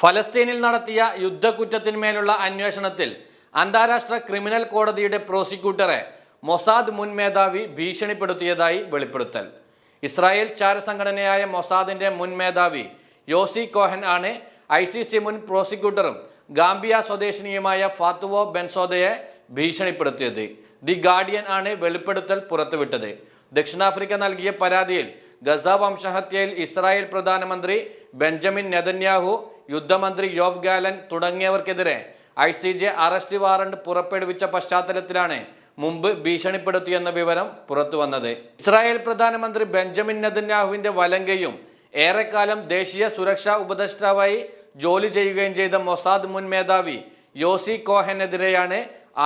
ഫലസ്തീനിൽ നടത്തിയ യുദ്ധക്കുറ്റത്തിന്മേലുള്ള അന്വേഷണത്തിൽ അന്താരാഷ്ട്ര ക്രിമിനൽ കോടതിയുടെ പ്രോസിക്യൂട്ടറെ മൊസാദ് മുൻ മേധാവി ഭീഷണിപ്പെടുത്തിയതായി വെളിപ്പെടുത്തൽ. ഇസ്രായേൽ ചാരസംഘടനയായ മൊസാദിന്റെ മുൻ മേധാവി യോസി കോഹൻ ആണ് ഐ സി സി മുൻ പ്രോസിക്യൂട്ടറും ഗാംബിയ സ്വദേശിനിയുമായ ഫാത്തുവോ ബെൻസോദയെ ഭീഷണിപ്പെടുത്തിയത്. ദി ഗാർഡിയൻ ആണ് വെളിപ്പെടുത്തൽ പുറത്തുവിട്ടത്. ദക്ഷിണാഫ്രിക്ക നൽകിയ പരാതിയിൽ ഗസ വംശഹത്യയിൽ ഇസ്രായേൽ പ്രധാനമന്ത്രി ബെഞ്ചമിൻ നെതന്യാഹു യുദ്ധമന്ത്രി Yoav Gallant തുടങ്ങിയവർക്കെതിരെ I C J arrest warrant പുറപ്പെടുവിച്ച പശ്ചാത്തലത്തിലാണ് മുമ്പ് ഭീഷണിപ്പെടുത്തിയെന്ന വിവരം പുറത്തുവന്നത്. ഇസ്രായേൽ പ്രധാനമന്ത്രി ബെഞ്ചമിൻ നെതന്യാഹുവിന്റെ വലങ്കയും ഏറെക്കാലം ദേശീയ സുരക്ഷാ ഉപദേഷ്ടാവായി ജോലി ചെയ്യുകയും ചെയ്ത മൊസാദ് മുൻ മേധാവി യോസി കോഹനെതിരെയാണ്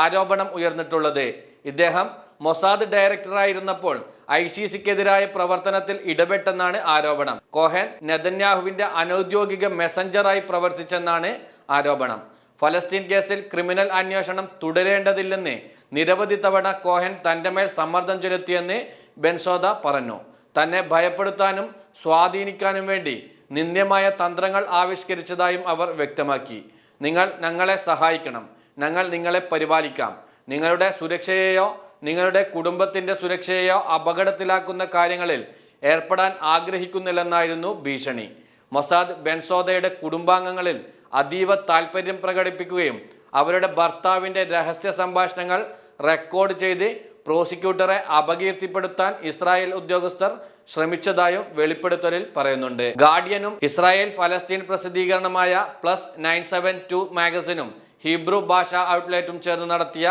ആരോപണം ഉയർന്നിട്ടുള്ളത്. ഇദ്ദേഹം മൊസാദ് ഡയറക്ടറായിരുന്നപ്പോൾ ഐ സി സിക്കെതിരായ പ്രവർത്തനത്തിൽ ഇടപെട്ടെന്നാണ് ആരോപണം. കോഹൻ നെതന്യാഹുവിന്റെ അനൌദ്യോഗിക മെസഞ്ചറായി പ്രവർത്തിച്ചെന്നാണ് ആരോപണം. ഫലസ്തീൻ കേസിൽ ക്രിമിനൽ അന്വേഷണം തുടരേണ്ടതില്ലെന്ന് നിരവധി തവണ കോഹൻ തന്റെ മേൽ സമ്മർദ്ദം ചെലുത്തിയെന്ന് ബെൻസോദ പറഞ്ഞു. തന്നെ ഭയപ്പെടുത്താനും സ്വാധീനിക്കാനും വേണ്ടി നിന്ദ്യമായ തന്ത്രങ്ങൾ ആവിഷ്കരിച്ചതായും അവർ വ്യക്തമാക്കി. നിങ്ങൾ ഞങ്ങളെ സഹായിക്കണം. ഞങ്ങൾ നിങ്ങളെ പരിപാലിക്കാം. നിങ്ങളുടെ സുരക്ഷയെയോ നിങ്ങളുടെ കുടുംബത്തിന്റെ സുരക്ഷയെയോ അപകടത്തിലാക്കുന്ന കാര്യങ്ങളിൽ ഏർപ്പെടാൻ ആഗ്രഹിക്കുന്നില്ലെന്നായിരുന്നു ഭീഷണി. മൊസാദ് ബെൻസോദയുടെ കുടുംബാംഗങ്ങളിൽ അതീവ താൽപ്പര്യം പ്രകടിപ്പിക്കുകയും അവരുടെ ഭർത്താവിന്റെ രഹസ്യ സംഭാഷണങ്ങൾ റെക്കോർഡ് ചെയ്ത് പ്രോസിക്യൂട്ടറെ അപകീർത്തിപ്പെടുത്താൻ ഇസ്രായേൽ ഉദ്യോഗസ്ഥർ ശ്രമിച്ചതായും വെളിപ്പെടുത്തലിൽ പറയുന്നുണ്ട്. ഗാർഡിയനും ഇസ്രായേൽ ഫലസ്തീൻ പ്രസിദ്ധീകരണമായ പ്ലസ് നയൻ സെവൻ ടു മാഗസിനും ഹീബ്രു ഭാഷ ഔട്ട്ലെറ്റും ചേർന്ന് നടത്തിയ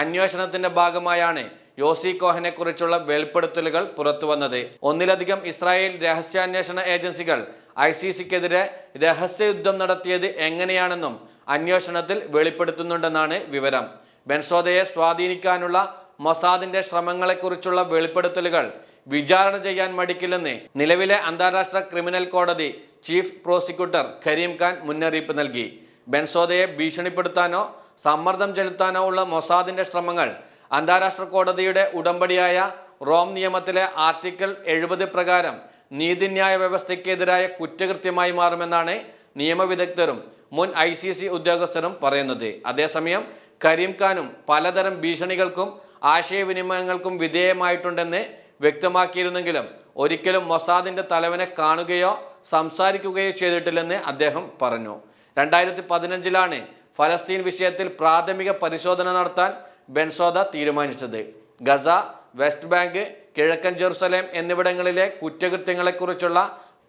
അന്വേഷണത്തിന്റെ ഭാഗമായാണ് യോസി കോഹനെ കുറിച്ചുള്ള വെളിപ്പെടുത്തലുകൾ പുറത്തുവന്നത് ഒന്നിലധികം ഇസ്രായേൽ രഹസ്യാന്വേഷണ ഏജൻസികൾ ഐ സി സിക്കെതിരെ രഹസ്യയുദ്ധം നടത്തിയത് എങ്ങനെയാണെന്നും അന്വേഷണത്തിൽ വെളിപ്പെടുത്തുന്നുണ്ടെന്നാണ് വിവരം. ബെൻസോദയെ സ്വാധീനിക്കാനുള്ള മൊസാദിന്റെ ശ്രമങ്ങളെക്കുറിച്ചുള്ള വെളിപ്പെടുത്തലുകൾ വിചാരണ ചെയ്യാൻ മടിക്കില്ലെന്ന് നിലവിലെ അന്താരാഷ്ട്ര ക്രിമിനൽ കോടതി ചീഫ് പ്രോസിക്യൂട്ടർ കരീം ഖാൻ മുന്നറിയിപ്പ് നൽകി. ബെൻസോദയെ ഭീഷണിപ്പെടുത്താനോ സമ്മർദ്ദം ചെലുത്താനുള്ള ഉള്ള മൊസാദിന്റെ ശ്രമങ്ങൾ. അന്താരാഷ്ട്ര കോടതിയുടെ ഉടമ്പടിയായ റോം നിയമത്തിലെ ആർട്ടിക്കിൾ എഴുപത് പ്രകാരം നീതിന്യായ വ്യവസ്ഥയ്ക്കെതിരായ കുറ്റകൃത്യമായി മാറുമെന്നാണ് നിയമവിദഗ്ധരും മുൻ ഐ സി സി ഉദ്യോഗസ്ഥരും പറയുന്നത്. അതേസമയം കരീം ഖാനും പലതരം ഭീഷണികൾക്കും ആശയവിനിമയങ്ങൾക്കും വിധേയമായിട്ടുണ്ടെന്ന് വ്യക്തമാക്കിയിരുന്നെങ്കിലും ഒരിക്കലും മൊസാദിന്റെ തലവനെ കാണുകയോ സംസാരിക്കുകയോ ചെയ്തിട്ടില്ലെന്ന് അദ്ദേഹം പറഞ്ഞു. രണ്ടായിരത്തി പതിനഞ്ചിലാണ് ഫലസ്തീൻ വിഷയത്തിൽ പ്രാഥമിക പരിശോധന നടത്താൻ ബെൻസോദ തീരുമാനിച്ചത്. ഗസ വെസ്റ്റ് ബാങ്ക് കിഴക്കൻ ജെറുസലേം എന്നിവിടങ്ങളിലെ കുറ്റകൃത്യങ്ങളെക്കുറിച്ചുള്ള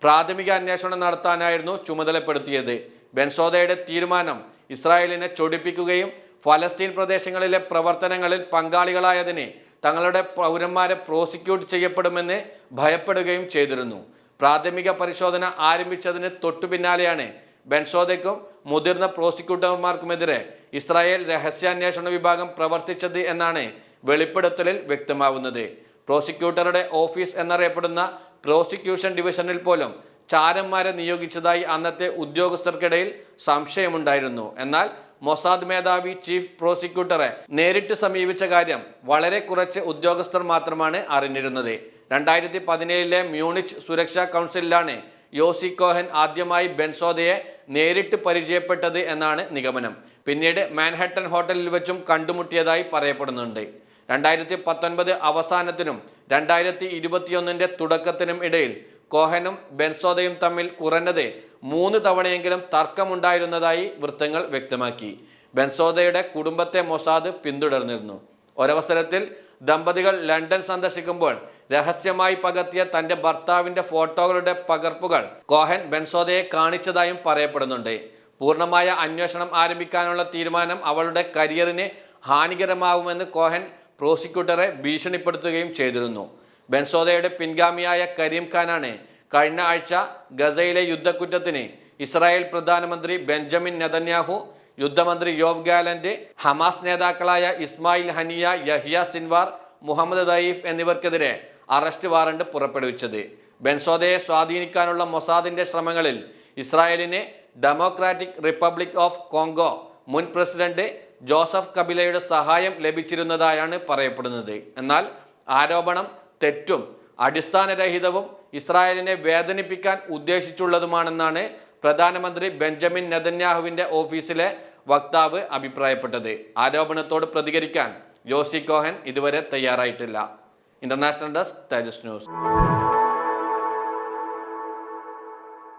പ്രാഥമിക അന്വേഷണം നടത്താനായിരുന്നു ചുമതലപ്പെടുത്തിയത്. ബെൻസോദയുടെ തീരുമാനം ഇസ്രായേലിനെ ചൊടിപ്പിക്കുകയും ഫലസ്തീൻ പ്രദേശങ്ങളിലെ പ്രവർത്തനങ്ങളിൽ പങ്കാളികളായതിനെ തങ്ങളുടെ പൗരന്മാരെ പ്രോസിക്യൂട്ട് ചെയ്യപ്പെടുമെന്ന് ഭയപ്പെടുകയും ചെയ്തിരുന്നു. പ്രാഥമിക പരിശോധന ആരംഭിച്ചതിന് തൊട്ടു പിന്നാലെയാണ് ബെൻസോദയ്ക്കും മുതിർന്ന പ്രോസിക്യൂട്ടർമാർക്കുമെതിരെ ഇസ്രായേൽ രഹസ്യാന്വേഷണ വിഭാഗം പ്രവർത്തിച്ചത് എന്നാണ് വെളിപ്പെടുത്തലിൽ വ്യക്തമാവുന്നത്. പ്രോസിക്യൂട്ടറുടെ ഓഫീസ് എന്നറിയപ്പെടുന്ന പ്രോസിക്യൂഷൻ ഡിവിഷനിൽ പോലും ചാരന്മാരെ നിയോഗിച്ചതായി അന്നത്തെ ഉദ്യോഗസ്ഥർക്കിടയിൽ സംശയമുണ്ടായിരുന്നു. എന്നാൽ മൊസാദ് മേധാവി ചീഫ് പ്രോസിക്യൂട്ടറെ നേരിട്ട് സമീപിച്ച കാര്യം വളരെ കുറച്ച് ഉദ്യോഗസ്ഥർ മാത്രമാണ് അറിഞ്ഞിരുന്നത്. രണ്ടായിരത്തി പതിനേഴിലെ മ്യൂണിച്ച് സുരക്ഷാ കൗൺസിലിലാണ് യോസി കോഹൻ ആദ്യമായി ബെൻസോദയെ നേരിട്ട് പരിചയപ്പെട്ടത് എന്നാണ് നിഗമനം. പിന്നീട് മാൻഹട്ടൻ ഹോട്ടലിൽ വെച്ചും കണ്ടുമുട്ടിയതായി പറയപ്പെടുന്നുണ്ട്. രണ്ടായിരത്തി പത്തൊൻപത് അവസാനത്തിനും രണ്ടായിരത്തി ഇരുപത്തിയൊന്നിന്റെ തുടക്കത്തിനും ഇടയിൽ കോഹനും ബെൻസോദയും തമ്മിൽ കുറഞ്ഞത് മൂന്ന് തവണയെങ്കിലും തർക്കമുണ്ടായിരുന്നതായി വൃത്തങ്ങൾ വ്യക്തമാക്കി. ബെൻസോദയുടെ കുടുംബത്തെ മൊസാദ് പിന്തുടർന്നിരുന്നു. ഒരവസരത്തിൽ ദമ്പതികൾ ലണ്ടൻ സന്ദർശിക്കുമ്പോൾ രഹസ്യമായി പകർത്തിയ തന്റെ ഭർത്താവിന്റെ ഫോട്ടോകളുടെ പകർപ്പുകൾ കോഹൻ ബെൻസോദയെ കാണിച്ചതായും പറയപ്പെടുന്നുണ്ട്. പൂർണമായ അന്വേഷണം ആരംഭിക്കാനുള്ള തീരുമാനം അവളുടെ കരിയറിന് ഹാനികരമാവുമെന്ന് കോഹൻ പ്രോസിക്യൂട്ടറെ ഭീഷണിപ്പെടുത്തുകയും ചെയ്തിരുന്നു. ബെൻസോദയുടെ പിൻഗാമിയായ കരീം ഖാനാണ് കഴിഞ്ഞ ആഴ്ച ഗസയിലെ യുദ്ധക്കുറ്റത്തിന് ഇസ്രായേൽ പ്രധാനമന്ത്രി ബെഞ്ചമിൻ നെതന്യാഹു യുദ്ധമന്ത്രി യോവ് ഗാലന്റ് ഹമാസ് നേതാക്കളായ Ismail Haniyeh Yahya Sinwar Mohammed Deif എന്നിവർക്കെതിരെ arrest warrant പുറപ്പെടുവിച്ചത്. ബെൻസോദയെ സ്വാധീനിക്കാനുള്ള മൊസാദിന്റെ ശ്രമങ്ങളിൽ ഇസ്രായേലിന് ഡെമോക്രാറ്റിക് റിപ്പബ്ലിക് ഓഫ് കോങ്കോ മുൻ പ്രസിഡന്റ് ജോസഫ് കബിലയുടെ സഹായം ലഭിച്ചിരുന്നതായാണ് പറയപ്പെടുന്നത്. എന്നാൽ ആരോപണം തെറ്റും അടിസ്ഥാനരഹിതവും ഇസ്രായേലിനെ വേദനിപ്പിക്കാൻ ഉദ്ദേശിച്ചുള്ളതുമാണെന്നാണ് പ്രധാനമന്ത്രി ബെഞ്ചമിൻ നെതന്യാഹുവിന്റെ ഓഫീസിലെ വക്താവ് അഭിപ്രായപ്പെട്ടത്. ആരോപണത്തോട് പ്രതികരിക്കാൻ ജോസി കോഹൻ ഇതുവരെ തയ്യാറായിട്ടില്ല. International desk Tejas news.